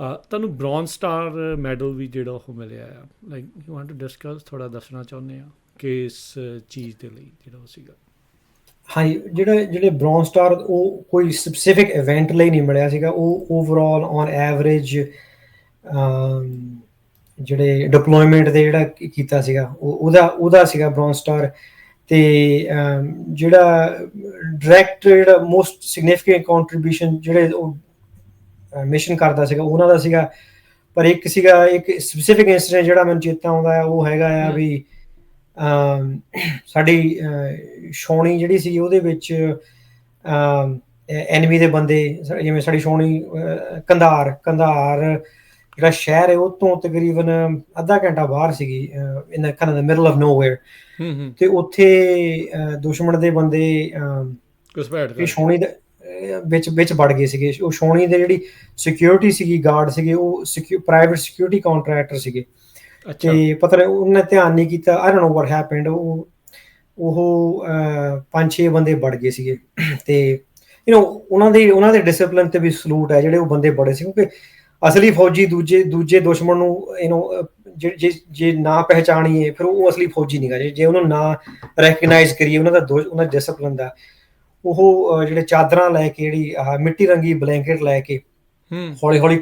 ਤੁਹਾਨੂੰ bronze star medal ਵੀ ਜਿਹੜਾ ਉਹ ਮਿਲਿਆ ਆ। Like you want to discuss ਥੋੜਾ ਦੱਸਣਾ ਚਾਹੁੰਦੇ ਆ ਕਿ ਇਸ ਚੀਜ਼ ਦੇ ਲਈ ਜਿਹੜਾ ਉਹ ਸੀਗਾ। ਹਾਂਜੀ ਜਿਹੜੇ ਜਿਹੜੇ ਬ੍ਰੌਂਜ਼ ਸਟਾਰ ਉਹ ਕੋਈ ਸਪੈਸੀਫਿਕ ਇਵੈਂਟ ਲਈ ਨਹੀਂ ਮਿਲਿਆ ਸੀਗਾ। ਉਹ ਓਵਰਆਲ ਔਨ ਐਵਰੇਜ ਜਿਹੜੇ ਡਿਪਲੋਇਮੈਂਟ ਦੇ ਜਿਹੜਾ ਕੀਤਾ ਸੀਗਾ, ਉਹ, ਉਹਦਾ ਉਹਦਾ ਸੀਗਾ ਬ੍ਰੌਂਜ਼ ਸਟਾਰ ਤੇ ਜਿਹੜਾ ਡਾਇਰੈਕਟ ਜਿਹੜਾ ਮੋਸਟ ਸਿਗਨੀਫੀਕੈਂਟ ਕੰਟਰੀਬਿਊਸ਼ਨ ਜਿਹੜੇ ਉਹ ਮਿਸ਼ਨ ਕਰਦਾ ਸੀਗਾ ਉਹਨਾਂ ਦਾ ਸੀਗਾ ਪਰ ਇੱਕ ਸੀਗਾ ਇੱਕ ਸਪੈਸੀਫਿਕ ਇਨਸੀਡੈਂਟ ਜਿਹੜਾ ਮੈਨੂੰ ਚੇਤਾ ਆਉਂਦਾ ਹੈ ਉਹ ਹੈਗਾ ਆ। ਵੀ ਸਾਡੀ ਛਾਉਣੀ ਜਿਹੜੀ ਸੀ ਉਹਦੇ ਵਿੱਚ ਐਨਮੀ ਦੇ ਬੰਦੇ ਜਿਵੇਂ ਸਾਡੀ ਅਹ, ਕੰਧਾਰ ਕੰਧਾਰ ਜਿਹੜਾ ਸ਼ਹਿਰ ਹੈ ਉਹ ਤੋਂ ਤਕਰੀਬਨ ਅੱਧਾ ਘੰਟਾ ਬਾਹਰ ਸੀਗੀ in the kind of middle of nowhere ਤੇ ਉੱਥੇ ਦੁਸ਼ਮਣ ਦੇ ਬੰਦੇ ਘੁਸਪੈਠ ਕਰ ਛਾਉਣੀ ਦੇ ਵਿੱਚ ਵਿੱਚ ਵੜ ਗਏ ਸੀਗੇ ਉਹ ਛਾਉਣੀ ਦੇ ਜਿਹੜੀ ਸਿਕਿਉਰਿਟੀ ਸੀਗੀ ਗਾਰਡ ਸੀਗੇ ਉਹ ਪ੍ਰਾਈਵੇਟ ਸਿਕਿਉਰਿਟੀ ਕੰਟਰੈਕਟਰ ਸੀਗੇ ਅੱਛਾ ਤੇ ਪਤਾ ਨਹੀਂ ਉਹਨੇ ਧਿਆਨ ਨਹੀਂ ਕੀਤਾ I don't know what happened ਉਹ ਉਹ ਅਹ, ਪੰਜ ਛੇ ਬੰਦੇ ਵੜ ਗਏ ਸੀਗੇ ਤੇ ਯੂ نو ਉਹਨਾਂ ਦੇ ਉਹਨਾਂ ਦੇ ਡਿਸਪਲਿਨ ਤੇ ਵੀ ਸਲੂਟ ਹੈ ਜਿਹੜੇ ਉਹ ਬੰਦੇ ਬੜੇ ਸੀ ਕਿਉਂਕਿ ਅਸਲੀ ਫੌਜੀ ਦੂਜੇ ਦੂਜੇ ਦੁਸ਼ਮਣ ਨੂੰ ਯੂ نو ਜੇ ਜੇ ਨਾ ਪਹਿਚਾਣੀਏ ਫਿਰ ਉਹ ਅਸਲੀ ਫੌਜੀ ਨਹੀਂਗਾ ਜੇ ਜੇ ਉਹਨੂੰ ਨਾ ਰੈਕਗਨਾਈਜ਼ ਕਰੀਏ ਉਹਨਾਂ ਦਾ ਦੋ- ਉਹਨਾਂ ਡਿਸਪਲਿਨ ਦਾ ਉਹ ਜਿਹੜੇ ਚਾਦਰਾਂ ਲੈ ਕੇ ਜਿਹੜੀ ਮਿੱਟੀ ਰੰਗੀ ਬਲੈਂਕਟ ਲੈ ਕੇ ਹੌਲੀ ਹੌਲੀ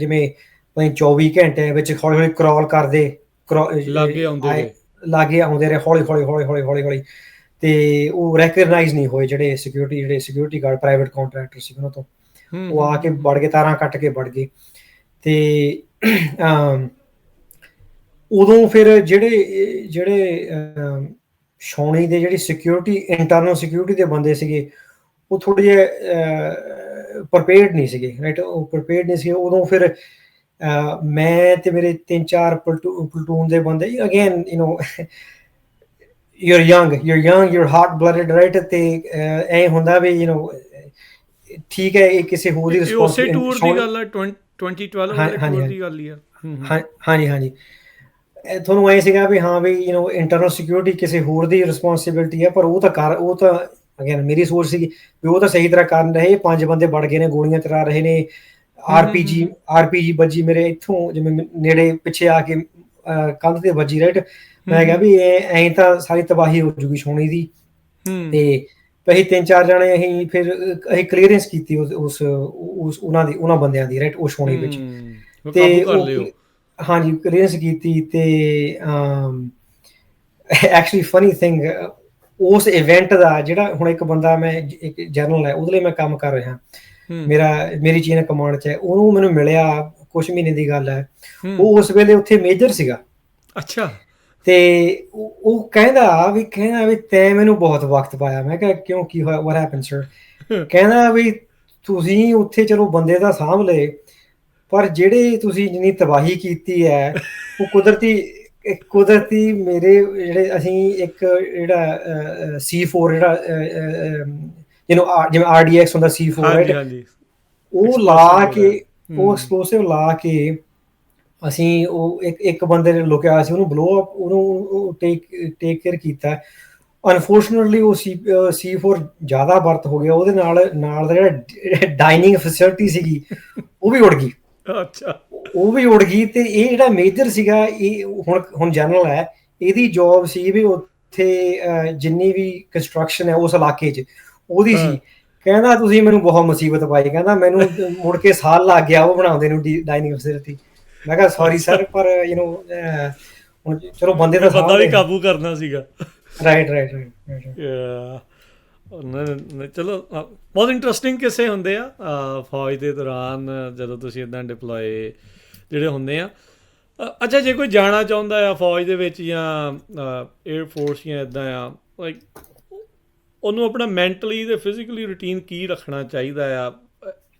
ਜਿਵੇਂ ਭਾਈ 24 ਘੰਟੇ ਵਿੱਚ ਹੌਲੀ ਹੌਲੀ ਕ੍ਰਾਲ ਕਰਦੇ ਲਾਗੇ ਆਉਂਦੇ ਰਹੇ। ਲਾਗੇ ਆਉਂਦੇ ਰਹੇ ਹੌਲੀ ਹੌਲੀ ਹੌਲੀ ਹੌਲੀ ਹੌਲੀ ਹੌਲੀ ਤੇ ਉਹ ਰੈਕਗਨਾਈਜ਼ ਨਹੀਂ ਹੋਏ ਜਿਹੜੇ ਸਿਕਿਉਰਿਟੀ ਜਿਹੜੇ ਸਿਕਿਉਰਿਟੀ ਗਾਰਡ ਪ੍ਰਾਈਵੇਟ ਕੰਟਰੈਕਟਰ ਸੀ ਉਹਨਾਂ ਤੋਂ। ਉਹ ਆ ਕੇ ਵੜ ਗਏ ਤਾਰਾਂ ਕੱਟ ਕੇ ਵੜ ਗਏ। ਤੇ ਉਦੋਂ ਫਿਰ ਜਿਹੜੇ ਜਿਹੜੇ ਅਮ, ਛਾਉਣੀ ਦੇ ਜਿਹੜੀ ਸਿਕਿਉਰਿਟੀ ਇੰਟਰਨਲ ਸਿਕਿਉਰਿਟੀ ਦੇ ਬੰਦੇ ਸੀਗੇ ਉਹ ਥੋੜੇ ਜਿਹੇ ਪ੍ਰਪੇਅਰਡ ਨਹੀਂ ਸੀਗੇ ਰਾਈਟ ਉਹ ਪ੍ਰਪੇਅਰਡ ਨਹੀਂ ਸੀ ਉਦੋਂ ਫਿਰ ਅਹ, ਮੈਂ ਤੇ ਮੇਰੇ ਤਿੰਨ ਚਾਰ ਪਲਟੂਨ ਦੇ ਬੰਦੇ again you know you're young you're young you're hot blooded right ਤੇ ਅਹ, ਐ ਹੁੰਦਾ ਵੀ ਯੂ نو ਠੀਕ ਹੈ ਇਹ ਕਿਸੇ ਹੋਰ ਦੀ ਇਹ ਉਸੇ responsibility- ਟੂਰ ਦੀ ਛਾਉਣੀ- ਗੱਲ ਹੈ 20 2012 ਹਾਂ- ਵਾਲੇ ਹਾਂਜੀ, ਟੂਰ ਹਾਂਜੀ। ਦੀ ਗੱਲ ਹੀ ਆ ਹੂੰ ਹੂੰ ਹਾਂ ਹਾਂਜੀ ਹਾਂਜੀ ਇਹ ਤੁਹਾਨੂੰ ਐ ਸੀਗਾ ਵੀ ਹਾਂ ਵੀ ਯੂ نو ਇੰਟਰਨਲ ਸਿਕਿਉਰਿਟੀ ਕਿਸੇ ਹੋਰ ਦੀ ਰਿਸਪੌਂਸਿਬਿਲਟੀ ਹੈ ਪਰ ਉਹ ਤਾਂ ਕਰ ਉਹ ਤਾਂ ਅਗੇਨ ਮੇਰੀ ਸੋਚ ਸੀ ਵੀ ਉਹ ਤਾਂ ਸਹੀ ਤਰ੍ਹਾਂ ਕਰਨ ਰਹੇ ਪੰਜ ਬੰਦੇ ਵੜ ਗਏ ਨੇ ਗੋਲੀਆਂ ਚਲਾ ਰਹੇ ਨੇ ਆਰਪੀਜੀ ਆਰਪੀਜੀ ਵੱਜੀ ਮੇਰੇ ਇੱਥੋਂ ਜਿਵੇਂ ਨੇੜੇ ਪਿੱਛੇ ਆ ਕੇ ਕੰਧ ਤੇ ਵੱਜੀ ਰਾਈਟ ਮੈਂ ਕਿਹਾ ਵੀ ਇਹ ਐਂ ਤਾਂ ਸਾਰੀ ਤਬਾਹੀ ਹੋ ਜੂਗੀ ਸੋਨੀ ਦੀ। ਤੇ ਅਸੀਂ ਤਿੰਨ ਚਾਰ ਜਣੇ ਅਸੀਂ ਫਿਰ ਅਸੀਂ ਕਲੀਅਰੈਂਸ ਕੀਤੀ ਉਸ ਉਸ ਉਹਨਾਂ ਦੀ ਉਹਨਾਂ ਬੰਦਿਆਂ ਦੀ ਰਾਈਟ ਉਹ ਸੋਨੀ ਵਿੱਚ। ਤੇ ਉਹ- ਹਾਂਜੀ ਕਲੀਅਰੈਂਸ ਕੀਤੀ ਤੇ ਅਮ ਐਕਚੁਅਲੀ ਫਨੀ ਥਿੰਗ ਉਸ ਇਵੈਂਟ ਦਾ ਜਿਹੜਾ ਹੁਣ ਇੱਕ ਬੰਦਾ ਮੈਂ ਇੱਕ ਜਰਨਲ ਹੈ ਉਹਦੇ ਲਈ ਮੈਂ ਕੰਮ ਕਰ ਰਿਹਾ। ਮੇਰਾ ਮੇਰੀ ਚੀਨ ਕਮਾਂਡ 'ਚ ਹੈ। ਉਹਨੂੰ ਮੈਨੂੰ ਮਿਲਿਆ ਕੁਝ ਮਹੀਨੇ ਦੀ ਗੱਲ ਹੈ। ਉਹ ਉਸ ਵੇਲੇ ਉੱਥੇ ਮੇਜਰ ਸੀਗਾ। ਅੱਛਾ। ਤੇ ਉਹ ਕਹਿੰਦਾ ਵੀ ਕਹਿੰਦਾ ਵੀ ਤੈਂ ਮੈਨੂੰ ਬਹੁਤ ਵਕਤ ਪਾਇਆ। ਮੈਂ ਕਿਹਾ ਕਿਉਂ? ਕੀ ਹੋਇਆ? ਵਾਟ ਹੈਪਨ ਸਰ ਕਹਿੰਦਾ ਵੀ ਤੁਸੀਂ ਉੱਥੇ ਚਲੋ ਬੰਦੇ ਦਾ ਲਏ। ਪਰ ਜਿਹੜੇ ਤੁਸੀਂ ਜਿੰਨੀ ਤਬਾਹੀ ਕੀਤੀ ਹੈ ਉਹ ਕੁਦਰਤੀ ਕੁਦਰਤੀ ਮੇਰੇ ਜਿਹੜੇ ਅਸੀਂ ਇੱਕ ਜਿਹੜਾ C4 ਜਿਹੜਾ ਯੂ نو ਜਿਵੇਂ RDX ਹੁੰਦਾ C4 ਹਾਂਜੀ? ਹਾਂਜੀ। ਉਹ ਲਾ ਕੇ। ਉਹ ਐਕਸਪਲੋਸਿਵ ਲਾ ਕੇ ਅਸੀਂ ਉਹ ਇੱਕ ਇੱਕ ਬੰਦੇ ਨੇ ਲੁਕਿਆ ਹੋਇਆ ਸੀ ਉਹਨੂੰ ਬਲੋ ਅਪ ਉਹਨੂੰ ਟੇਕ ਟੇਕ ਕੇਅਰ ਕੀਤਾ। ਅਨਫੋਰਚੂਨਟਲੀ ਉਹ ਸੀ C4 ਜ਼ਿਆਦਾ ਵਰਤ ਹੋ ਗਿਆ। ਉਹਦੇ ਨਾਲ ਨਾਲ ਦਾ ਜਿਹੜਾ ਡਾਈਨਿੰਗ ਫੈਸਿਲਿਟੀ ਸੀਗੀ ਉਹ ਵੀ ਉੜ ਗਈ। ਅੱਛਾ। ਉਹ ਵੀ ਉੜ ਗਈ ਤੇ ਇਹ ਜਿਹੜਾ ਮੇਜਰ ਸੀਗਾ ਇਹ ਹੁਣ ਹੁਣ ਜਨਰਲ ਹੈ ਇਹਦੀ ਜੌਬ ਸੀ ਵੀ ਉੱਥੇ ਜਿੰਨੀ ਵੀ ਕੰਸਟਰਕਸ਼ਨ ਹੈ ਉਸ ਇਲਾਕੇ 'ਚ ਉਹਦੀ। ਸੀ। ਕਹਿੰਦਾ ਤੁਸੀਂ ਮੈਨੂੰ ਬਹੁਤ ਮੁਸੀਬਤ ਪਾਈ ਕਹਿੰਦਾ ਮੈਨੂੰ ਮੁੜ ਕੇ ਸਾਲ ਲੱਗ ਗਿਆ ਉਹ ਬਣਾਉਂਦੇ ਨੂੰ ਡਾਈਨਿੰਗ ਫੈਸਿਲਿਟੀ ਮੈਂ ਕਿਹਾ ਸੌਰੀ ਸਰ ਪਰ ਯੂ نو ਹੁਣ ਚਲੋ ਬੰਦੇ ਦਾ ਬੰਦਾ ਵੀ ਕਾਬੂ ਕਰਨਾ ਸੀਗਾ। ਰਾਈਟ ਰਾਈਟ ਰਾਈਟ ਨਹੀਂ ਚਲੋ ਬਹੁਤ ਇੰਟਰਸਟਿੰਗ ਕਿਸੇ ਹੁੰਦੇ ਆ। ਫੌਜ ਦੇ ਦੌਰਾਨ ਜਦੋਂ ਤੁਸੀਂ ਇਦਾਂ ਡਿਪਲੋਏ ਜਿਹੜੇ ਹੁੰਦੇ ਆ। ਅੱਛਾ, ਜੇ ਕੋਈ ਜਾਣਾ ਚਾਹੁੰਦਾ ਆ ਫੌਜ ਦੇ ਵਿੱਚ ਜਾਂ 에ਅਰ ਫੋਰਸ ਜਾਂ ਇਦਾਂ ਆ ਲਾਈਕ ਉਹਨੂੰ ਆਪਣਾ ਮੈਂਟਲੀ ਤੇ ਫਿਜ਼ੀਕਲੀ ਰੁਟੀਨ ਕੀ ਰੱਖਣਾ ਚਾਹੀਦਾ ਆ?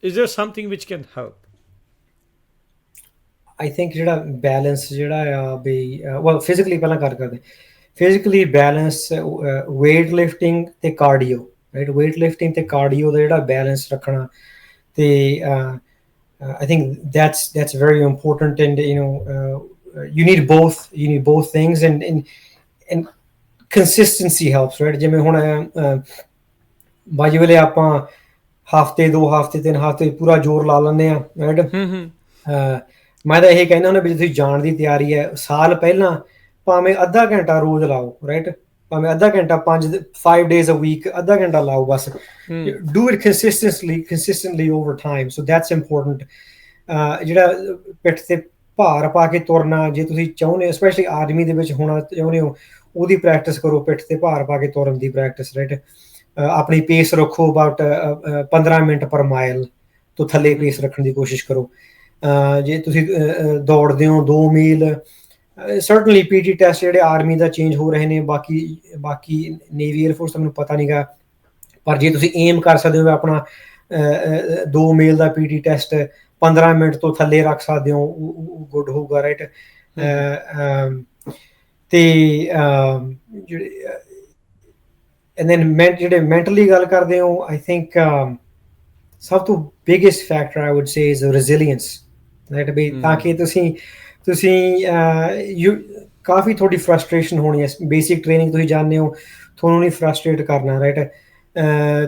Is there something which can help I think ਜਿਹੜਾ ਬੈਲੈਂਸ ਜਿਹੜਾ ਆ ਬਈ ਵੈਲ ਫਿਜ਼ੀਕਲੀ ਪਹਿਲਾਂ ਕਰ ਕਰਦੇ। ਫਿਜ਼ੀਕਲੀ ਬੈਲੈਂਸ weight lifting ਤੇ ਕਾਰਡੀਓ ਰਾਈਟ weight lifting ਤੇ ਕਾਰਡੀਓ ਦਾ ਜਿਹੜਾ ਬੈਲੈਂਸ ਰੱਖਣਾ ਤੇ I think that's that's very important and you know uh, you need both you need both things and and and consistency helps right ਜਿਵੇਂ ਹੁਣ uh, ਬਾਜੀ ਵੇਲੇ ਆਪਾਂ ਹਫ਼ਤੇ ਦੋ ਹਫ਼ਤੇ ਤਿੰਨ ਹਫ਼ਤੇ ਪੂਰਾ ਜ਼ੋਰ ਲਾ ਲੈਂਦੇ ਆ ਰਾਈਟ ਹੂੰ ਹੂੰ ਮੈਂ ਤਾਂ ਇਹ ਕਹਿੰਦਾ ਹੁੰਦਾ ਵੀ ਤੁਸੀਂ ਜਾਣ ਦੀ ਤਿਆਰੀ ਹੈ ਸਾਲ ਪਹਿਲਾਂ ਭਾਵੇਂ ਅੱਧਾ ਘੰਟਾ ਰੋਜ਼ ਲਾਓ ਰਾਈਟ ਭਾਵੇਂ ਅੱਧਾ ਘੰਟਾ 5 5 ਡੇਜ਼ ਅ ਵੀਕ ਅੱਧਾ ਘੰਟਾ ਲਾਓ ਬਸ। it consistently consistently over time so that's important. uh, ਜਿਹੜਾ ਪਿੱਠ ਤੇ ਭਾਰ ਪਾ ਕੇ ਤੁਰਨਾ ਜੇ ਤੁਸੀਂ ਚਾਹੁੰਦੇ ਸਪੈਸ਼ਲੀ ਆਰਮੀ ਦੇ ਵਿੱਚ ਹੋਣਾ ਚਾਹੁੰਦੇ ਹੋ ਉਹਦੀ ਪ੍ਰੈਕਟਿਸ ਕਰੋ ਪਿੱਠ ਤੇ ਭਾਰ ਪਾ ਕੇ ਤੁਰਨ ਦੀ ਪ੍ਰੈਕਟਿਸ ਰਾਈਟ ਆਪਣੀ ਪੇਸ ਰੱਖੋ ਅਬਾਊਟ 15 ਮਿੰਟ ਪਰ ਮਾਈਲ ਤੋਂ ਥੱਲੇ ਪੇਸ ਰੱਖਣ ਦੀ ਕੋਸ਼ਿਸ਼ ਕਰੋ। ਜੇ ਤੁਸੀਂ ਦੌੜਦੇ ਹੋ 2 ਮੀਲ ਸਰਟਨਲੀ ਪੀਟੀ ਟੈਸਟ ਜਿਹੜੇ ਆਰਮੀ ਦਾ ਚੇਂਜ ਹੋ ਰਹੇ ਨੇ ਬਾਕੀ ਬਾਕੀ ਨੇਵੀ 에ਅਰ ਫੋਰਸ ਤੁਹਾਨੂੰ ਪਤਾ ਨਹੀਂਗਾ ਪਰ ਜੇ ਤੁਸੀਂ ਏਮ ਕਰ ਸਕਦੇ ਹੋ ਆਪਣਾ 2 ਮੇਲ ਦਾ ਪੀਟੀ ਟੈਸਟ 15 ਮਿੰਟ ਤੋਂ ਥੱਲੇ ਰੱਖ ਸਕਦੇ ਹੋ ਗੁੱਡ ਹੋਊਗਾ ਰਾਈਟ ਤੇ ਜਿਹੜੇ ਐਂਡ ਦੈਨ ਜਿਹੜੇ ਮੈਂਟਲੀ ਗੱਲ ਕਰਦੇ ਹੋ ਆਈ ਥਿੰਕ ਸਭ ਤੋਂ biggest factor I would say is resilience right hmm. ਤਾਂ ਕਿ ਤੁਸੀਂ ਤੁਸੀਂ ਯੂ ਕਾਫੀ ਤੁਹਾਡੀ ਫਰਸਟ੍ਰੇਸ਼ਨ ਹੋਣੀ ਹੈ ਬੇਸਿਕ ਟ੍ਰੇਨਿੰਗ ਤੁਸੀਂ ਜਾਣਦੇ ਹੋ ਤੁਹਾਨੂੰ ਨਹੀਂ ਫਰਸਟ੍ਰੇਟ ਕਰਨਾ ਰਾਈਟ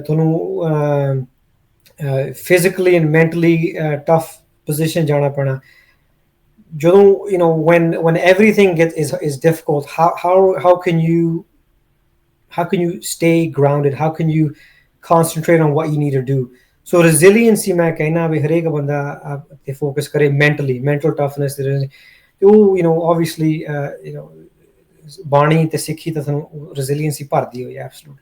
ਤੁਹਾਨੂੰ physically and mentally tough position ਜਾਣਾ ਪੈਣਾ ਜਦੋਂ you know when when everything gets is is difficult how how how can you how can you stay grounded how can you concentrate on what you need to do So resiliency ਮੈਂ ਕਹਿਣਾ ਵੀ ਹਰੇਕ ਬੰਦਾ ਤੇ focus ਕਰੇ mentally mental toughness ਤੇ ਉਹ you know obviously uh, you ਬਾਣੀ ਤੇ ਸਿੱਖੀ ਤਾਂ ਤੁਹਾਨੂੰ ਰੈਜ਼ਿਲੀਅੰਸੀ ਭਰਦੀ ਹੋਈ ਹੈ ਐਬਸੋਲੂਟ